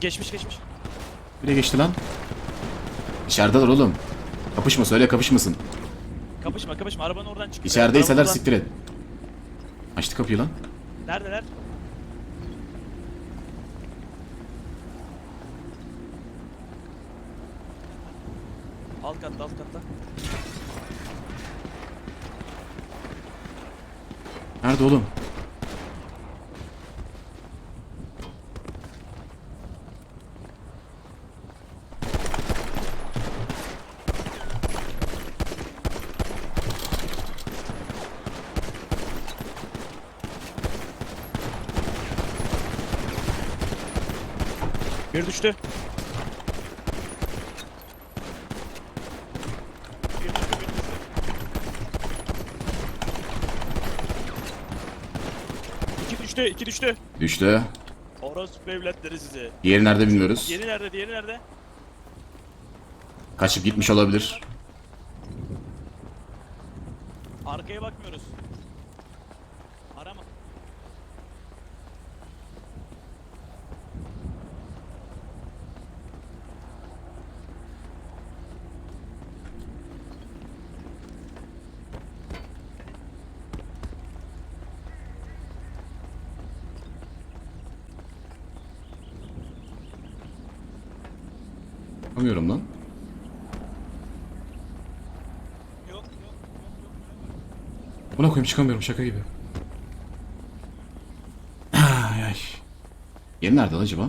geçmiş geçmiş. Bire geçti lan. İçerideler oğlum. Kapışma söyle kapışmasın. Kapışma kapışma arabanın oradan çık. İçerideyseler Arabanın siktir et. Açtı kapıyı lan. oradan- Neredeler? Alt katta alt katta. Nerede oğlum? Bir düştü. İki düştü, iki düştü. Düştü. Orospu evlatları size. Diğeri nerede bilmiyoruz. Diğeri nerede, diğeri nerede? Kaçıp gitmiş olabilir. Arkaya bakmıyoruz. Anlamıyorum lan. Buna koyayım çıkamıyorum şaka gibi. Ay ay. Nerede lan acaba?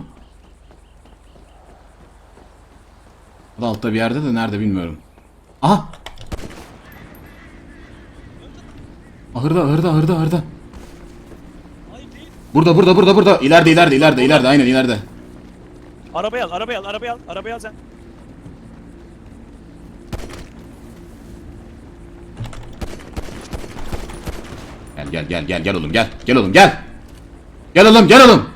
Da altta bir yerde de nerede bilmiyorum. Aha! Ahırda ahırda ahırda ahırda. Burada burada burada burada. İleride ileride ileride ileride aynen ileride. Arabayı al, arabayı al, arabayı al, arabayı al sen. Gel gel gel gel oğlum gel. Gel oğlum gel. Gel oğlum gel oğlum.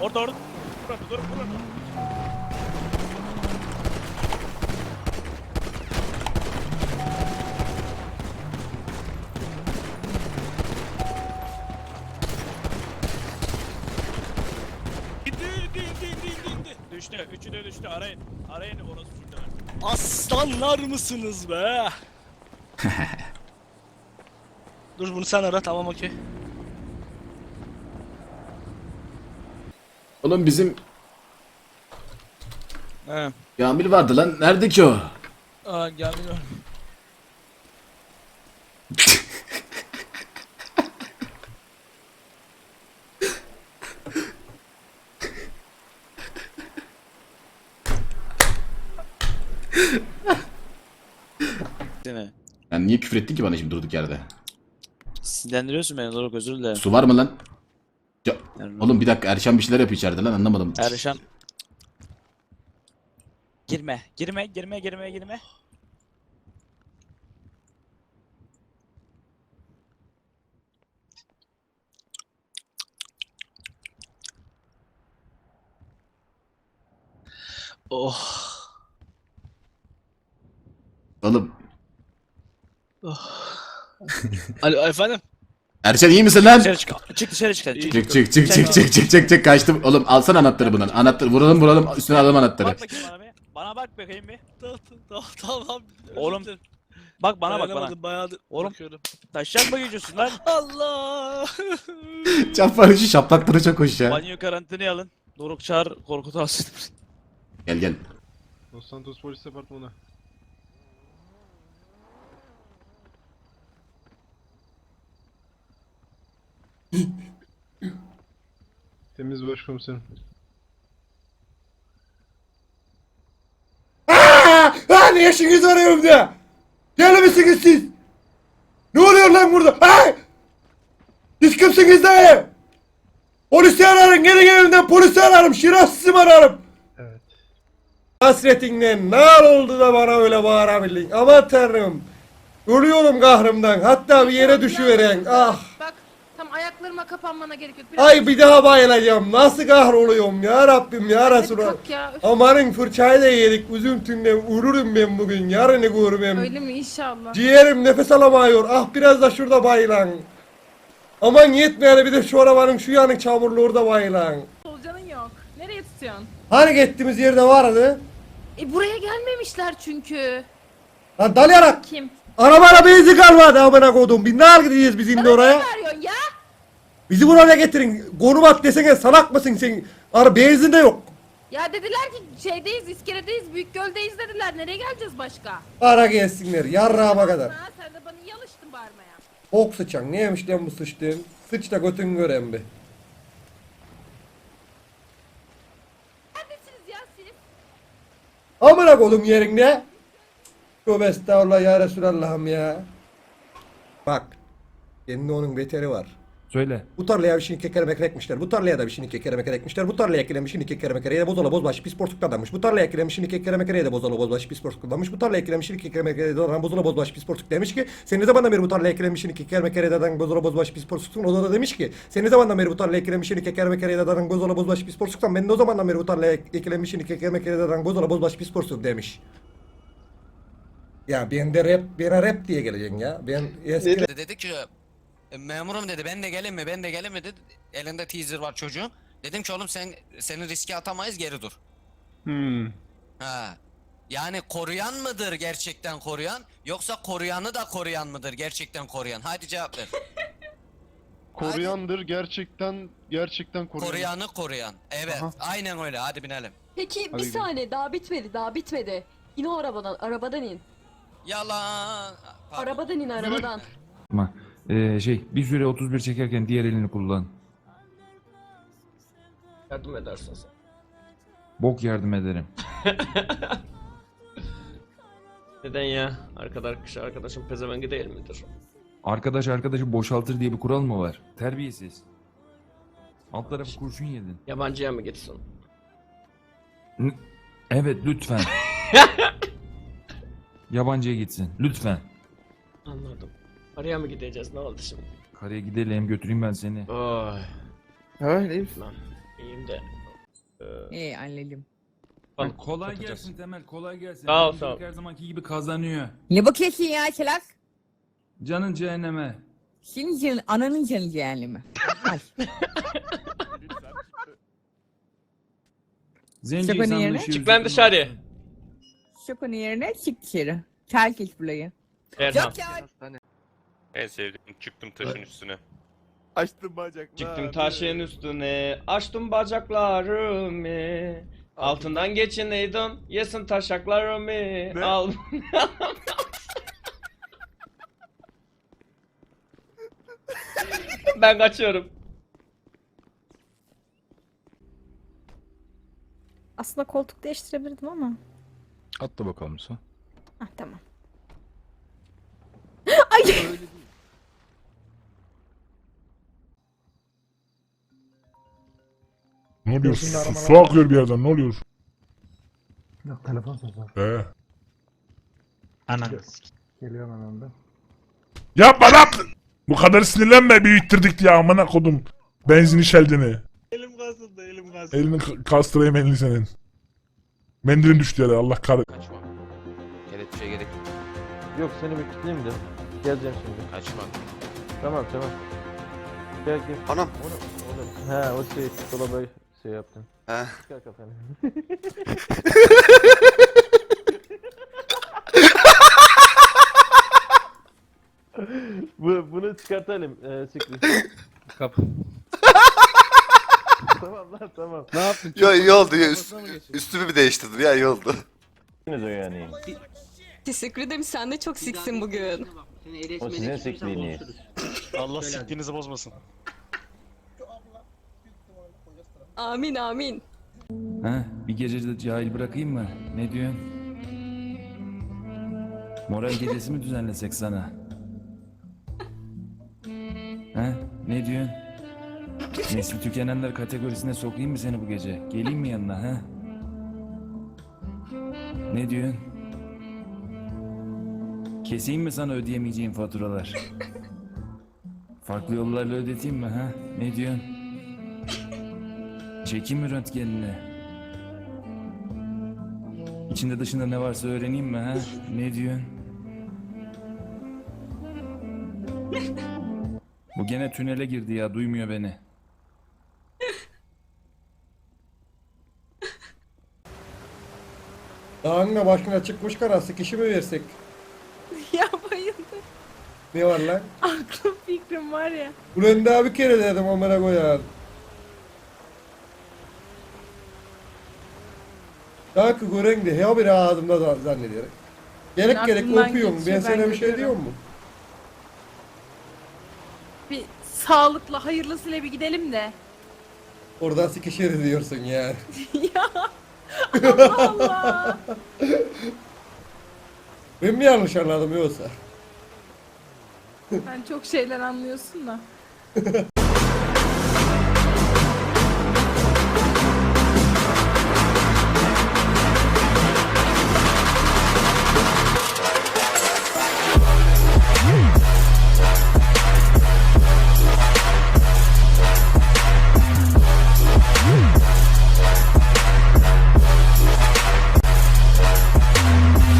Orada orada. Burada dur, burada. Düştü. Arayın, arayın orospu çocukları. Aslanlar mısınız be? Dur bunu sen ara tamam okey. Oğlum bizim He. Kamil vardı lan. Nerede ki o? Aa gelmiyor. Seni. Yani niye küfür ettin ki bana şimdi durduk yerde? Sinirlendiriyorsun beni Doruk özür dilerim. Su var mı lan? Ya, oğlum bir dakika Erşan bir şeyler yapıyor içeride lan anlamadım. Erşan. Girme, girme, girme, girme, girme. Oh. Oğlum Alo efendim? Erşan iyi misin lan? Dışarı çık. Çık dışarı çık. Çık. Çık çık çık çık çık çık çık çık kaçtım. Oğlum alsana anahtarı bundan. Anahtarı vuralım vuralım üstüne alalım anahtarı. Bak bakayım bana bir. Bana bak bakayım bir. Tamam tamam tamam. Oğlum. Bak bana bak bana. Bayağıdır Oğlum. bakıyorum. Taşacak mı geçiyorsun lan? Allah. Çapar işi şaplakları çok hoş ya. Banyo karantinaya alın. Doruk çağır Korkut alsın. Gel gel. Los Santos Polis Departmanı. Temiz başkomiserim. Ha ne yaşınız var evimde? Deli misiniz siz? Ne oluyor lan burada? Ha? Siz kimsiniz dayı? Polisi ararım, gelin evimden polisi ararım, şerefsizim ararım. Evet. Hasretinden ne oldu da bana öyle bağırabildin? Aman tanrım. Ölüyorum kahrımdan, hatta bir yere düşüveren. Ah. Ayaklarıma kapanmana gerek yok. Biraz Ay bir daha bayılacağım. Nasıl kahroluyorum ya Rabbim ya Resulallah. kalk ya. Üf, Amanın fırçayı da yedik. Üzüntümden vururum ben bugün. Yarını görmem. Öyle mi inşallah. Ciğerim nefes alamıyor. Ah biraz da şurada bayılan. Aman yetmeyene bir de şu arabanın şu yanı çamurlu orada bayılan. Solucanın yok. Nereye tutuyorsun? Hani gittiğimiz yerde vardı. E buraya gelmemişler çünkü. Lan dalayarak. Kim? Arabana benzin kalmadı amına kodum. Bir ne gideceğiz biz şimdi Ne oraya? veriyorsun ya? Bizi buraya getirin. Konum at desene salak mısın sen? Ara benzin de yok. Ya dediler ki şeydeyiz, iskeledeyiz, büyük göldeyiz dediler. Nereye geleceğiz başka? Ara gelsinler. Yarrağıma kadar. Ha, sen de bana iyi alıştın bağırmaya. Ok sıçan. Neymiş lan bu sıçtığın? Sıç da götün gören be. Neredesiniz ya siz? Amına kodum yerinde. Tövbe estağfurullah ya Resulallah'ım ya. Bak. Kendi onun beteri var. Söyle. Bu tarlaya bir şimdi kekere mekere ekmişler. Bu tarlaya da bir şimdi kekere mekere ekmişler. Bu tarlaya ekilemiş şimdi kekere mekereye de bozola bozbaş pis portuklardanmış. Bu tarlaya ekilemiş şimdi kekere mekereye de bozola bozbaş pis portuklardanmış. Bu tarlaya ekilemiş şimdi kekere mekereye de bozola bozbaş pis portuk demiş ki sen ne zamandan beri bu tarlaya ekilemiş şimdi kekere mekereye de bozola bozbaş pis portuksun. O da demiş ki sen ne zamandan beri bu tarlaya ekilemiş şimdi kekere mekereye de bozola bozbaş pis portuksan ben de o zamandan beri bu tarlaya ekilemiş şimdi kekere mekereye de bozola bozbaş pis portuk demiş. Ya ben de rap, bana rap diye geleceksin ya. Ben eski Dedi ki "E, memurum dedi ben de gelin mi ben de gelin mi dedi. Elinde teaser var çocuğun. Dedim ki oğlum sen seni riske atamayız geri dur. Hmm. Ha. Yani koruyan mıdır gerçekten koruyan yoksa koruyanı da koruyan mıdır gerçekten koruyan? Hadi cevap ver. Koruyandır gerçekten gerçekten koruyan. Koruyanı koruyan. Evet Aha. aynen öyle hadi binelim. Peki Hadi bir gidelim. saniye daha bitmedi daha bitmedi. İn o arabadan arabadan in. Yalan. Pardon. Arabadan in arabadan. Ama ee, şey bir süre 31 çekerken diğer elini kullan. Yardım edersin sen. Bok yardım ederim. Neden ya? Arkadaş arkadaşım pezevengi değil midir? Arkadaş arkadaşı boşaltır diye bir kural mı var? Terbiyesiz. Alt tarafı kurşun yedin. Yabancıya mı gitsin? N- Evet lütfen. Yabancıya gitsin. Lütfen. Anladım. Araya mı gideceğiz? Ne oldu şimdi? Karaya gidelim götüreyim ben seni. Oy. Öyle iyi Lan iyiyim de. Ee, İyi anladım. Bak, kolay kapatacağız. gelsin Temel kolay gelsin. Sağ ol, sağ ol. Her zamanki gibi kazanıyor. Ne bakıyorsun ya Çelak? Canın cehenneme. Senin canın, ananın canı cehennemi. Al. Zenci yerine? işi Çık lan üzerine dışarı. olsun. Yerine çık dışarı. Terk et burayı. Erhan. Yok ya. En sevdiğim çıktım taşın üstüne. Açtım bacaklar. Çıktım taşın üstüne, açtım bacaklarımı. Altından geçineydin, yesin taşaklarımı. Al. ben kaçıyorum. Aslında koltuk değiştirebilirdim ama. Atla bakalım sen. Ah tamam. Ne oluyor? Su, su akıyor bir yerden ne oluyor? Yok telefon sesi. He. Ana. Geliyorum hemen ben. Yapma lan! Bu kadar sinirlenme büyüttürdük diye amına kodum. Benzin şeldini. Elim kasıldı elim kasıldı. Elini kastırayım elini senin. Mendilin düştü yere Allah kahretsin. Kaçma. Kelepçeye gerek yok. Yok seni bir kitleyeyim de. Geleceğim şimdi. Kaçma. Tamam tamam. Gel gel. Anam. Oğlum. He o şey dolaba şey yaptın. He. Çıkar kafanı. Bu, bunu çıkartalım. Ee, siktir. Kap. tamam lan tamam. Ne yaptın? Yo iyi oldu ya Kafasına mı geçirdin? üstümü bir değiştirdim ya iyi oldu. Ne o yani? Teşekkür ederim sen de çok siksin bugün. O sizin sikliğiniz. Allah sikliğinizi bozmasın. Amin amin. Ha, bir gece de cahil bırakayım mı? Ne diyorsun? Moral gecesi mi düzenlesek sana? Ha, ne diyorsun? Nesli tükenenler kategorisine sokayım mı seni bu gece? Geleyim mi yanına ha? Ne diyorsun? Keseyim mi sana ödeyemeyeceğin faturalar? Farklı yollarla ödeteyim mi ha? Ne diyorsun? Çekeyim mi röntgenini? İçinde dışında ne varsa öğreneyim mi ha? Ne diyorsun? Bu gene tünele girdi ya duymuyor beni. Dağınla başına çıkmış kara sıkışı mı versek? ya bayıldım. Ne var lan? Aklım fikrim var ya. Ulan daha bir kere dedim amına koyar. Ki gören de ya bir ağzımda da zannederek. Gerek gerek aklından okuyorum. Ben geçiyor, sana ben bir şey diyor görüyorum. mu? Bir sağlıklı hayırlısıyla bir gidelim de. Oradan sıkışır diyorsun yani. ya Allah Allah. Ben mi yanlış anladım yoksa? Sen çok şeyler anlıyorsun da.